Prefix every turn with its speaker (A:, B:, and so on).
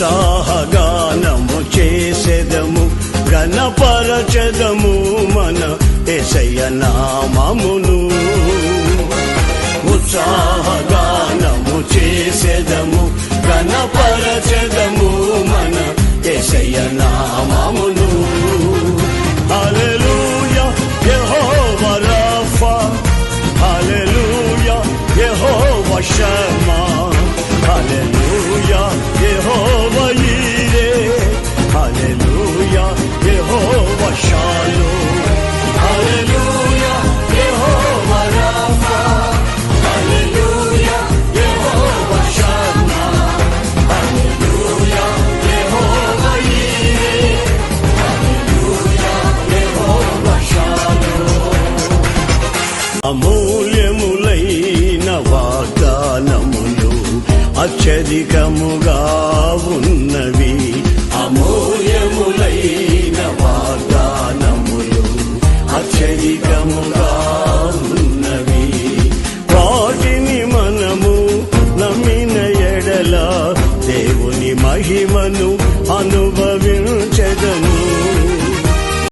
A: ఉత్సాహగానము చేసెదము గణపరచదము మన ఎసయ నామమును. ఉత్సాహగానము చేసెదము గణపరచదము మన ఎసయ అమూల్యములైన వాగ్దానములు అత్యధికముగా ఉన్నవి. అమూల్యములైన వాగ్దానములు అత్యధికముగా ఉన్నవి. వాటిని మనము నమ్మిన ఎడల దేవుని మహిమను అను